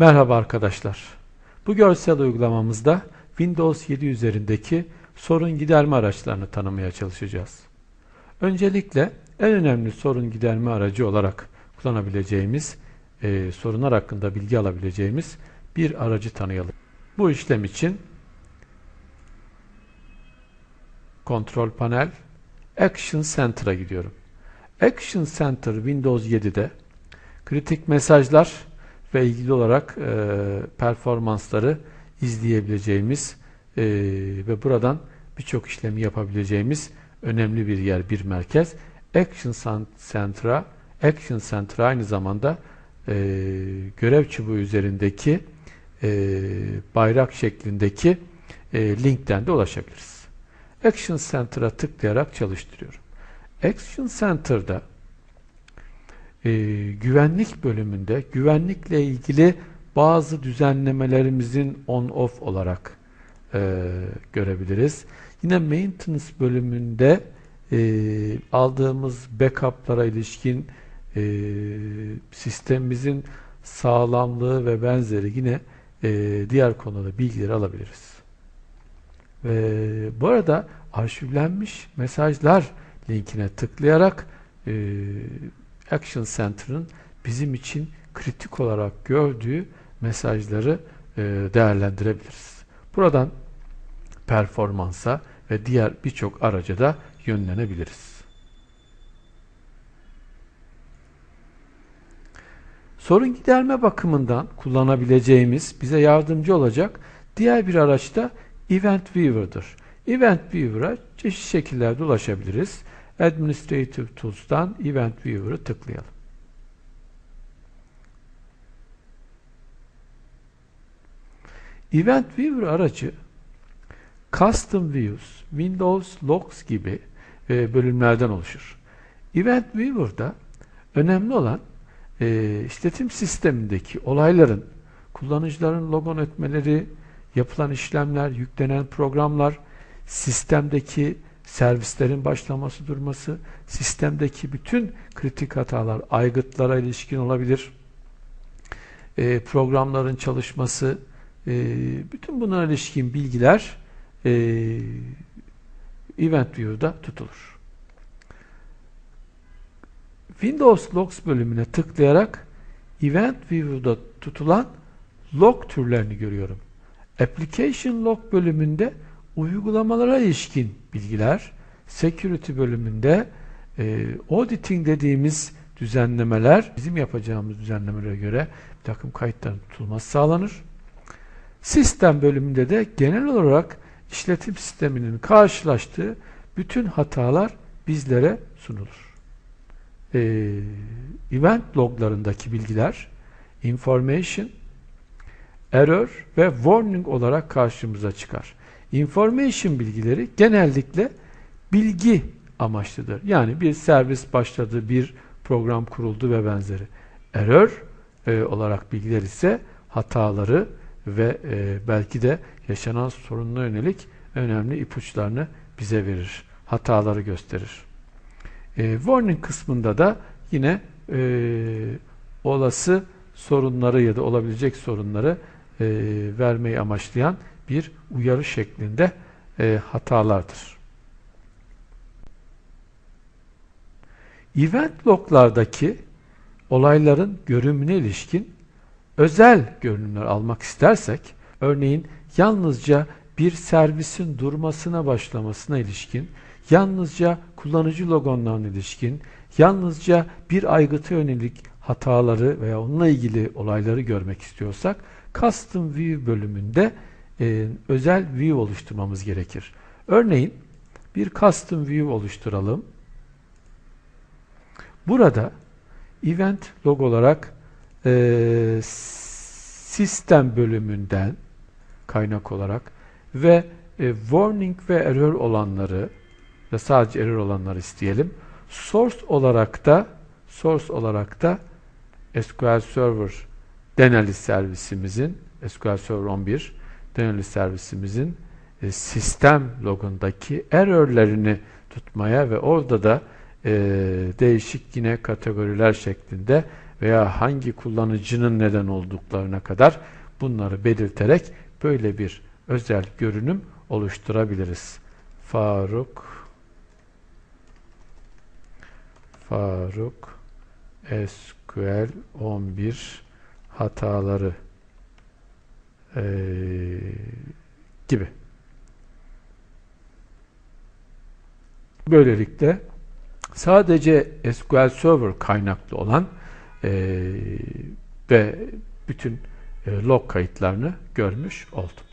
Merhaba arkadaşlar. Bu görsel uygulamamızda Windows 7 üzerindeki sorun giderme araçlarını tanımaya çalışacağız. Öncelikle en önemli sorun giderme aracı olarak kullanabileceğimiz, e, sorunlar hakkında bilgi alabileceğimiz bir aracı tanıyalım. Bu işlem için Kontrol Panel, Action Center'a gidiyorum. Action Center Windows 7'de kritik mesajlar ve ilgili olarak e, performansları izleyebileceğimiz e, ve buradan birçok işlemi yapabileceğimiz önemli bir yer, bir merkez. Action Center'a Action Center aynı zamanda e, görev çubuğu üzerindeki e, bayrak şeklindeki e, linkten de ulaşabiliriz. Action Center'a tıklayarak çalıştırıyorum. Action Center'da e, güvenlik bölümünde güvenlikle ilgili bazı düzenlemelerimizin on-off olarak e, görebiliriz. Yine maintenance bölümünde e, aldığımız backup'lara ilişkin e, sistemimizin sağlamlığı ve benzeri yine e, diğer konuda bilgileri alabiliriz. Ve bu arada arşivlenmiş mesajlar linkine tıklayarak e, Action Center'ın bizim için kritik olarak gördüğü mesajları e, değerlendirebiliriz. Buradan performansa ve diğer birçok araca da yönlenebiliriz. Sorun giderme bakımından kullanabileceğimiz, bize yardımcı olacak diğer bir araç da Event Viewer'dır. Event Viewer'a çeşitli şekillerde ulaşabiliriz. Administrative Tools'tan Event Viewer'ı tıklayalım. Event Viewer aracı Custom Views, Windows Logs gibi e, bölümlerden oluşur. Event Viewer'da önemli olan e, işletim sistemindeki olayların, kullanıcıların logon etmeleri, yapılan işlemler, yüklenen programlar, sistemdeki servislerin başlaması durması, sistemdeki bütün kritik hatalar, aygıtlara ilişkin olabilir, e, programların çalışması, e, bütün bunlara ilişkin bilgiler e, Event View'da tutulur. Windows Logs bölümüne tıklayarak Event View'da tutulan log türlerini görüyorum. Application Log bölümünde uygulamalara ilişkin bilgiler, security bölümünde e, auditing dediğimiz düzenlemeler, bizim yapacağımız düzenlemelere göre bir takım kayıtların tutulması sağlanır. Sistem bölümünde de genel olarak işletim sisteminin karşılaştığı bütün hatalar bizlere sunulur. E, event loglarındaki bilgiler, information, error ve warning olarak karşımıza çıkar. Information bilgileri genellikle bilgi amaçlıdır. Yani bir servis başladı, bir program kuruldu ve benzeri. Error e, olarak bilgiler ise hataları ve e, belki de yaşanan sorununa yönelik önemli ipuçlarını bize verir. Hataları gösterir. E, warning kısmında da yine e, olası sorunları ya da olabilecek sorunları e, vermeyi amaçlayan bir uyarı şeklinde e, hatalardır. Event loglardaki olayların görünümüne ilişkin özel görünümler almak istersek, örneğin yalnızca bir servisin durmasına başlamasına ilişkin, yalnızca kullanıcı logonlarına ilişkin, yalnızca bir aygıta yönelik hataları veya onunla ilgili olayları görmek istiyorsak, Custom View bölümünde e, özel view oluşturmamız gerekir. Örneğin bir custom view oluşturalım. Burada event log olarak e, sistem bölümünden kaynak olarak ve e, warning ve error olanları ve sadece error olanları isteyelim. Source olarak da source olarak da SQL Server Denali servisimizin SQL Server 11 Denali servisimizin e, sistem logundaki errorlerini tutmaya ve orada da e, değişik yine kategoriler şeklinde veya hangi kullanıcının neden olduklarına kadar bunları belirterek böyle bir özel görünüm oluşturabiliriz. Faruk. Faruk. SQL 11 hataları ee, gibi. Böylelikle sadece SQL Server kaynaklı olan e, ve bütün e, log kayıtlarını görmüş oldum.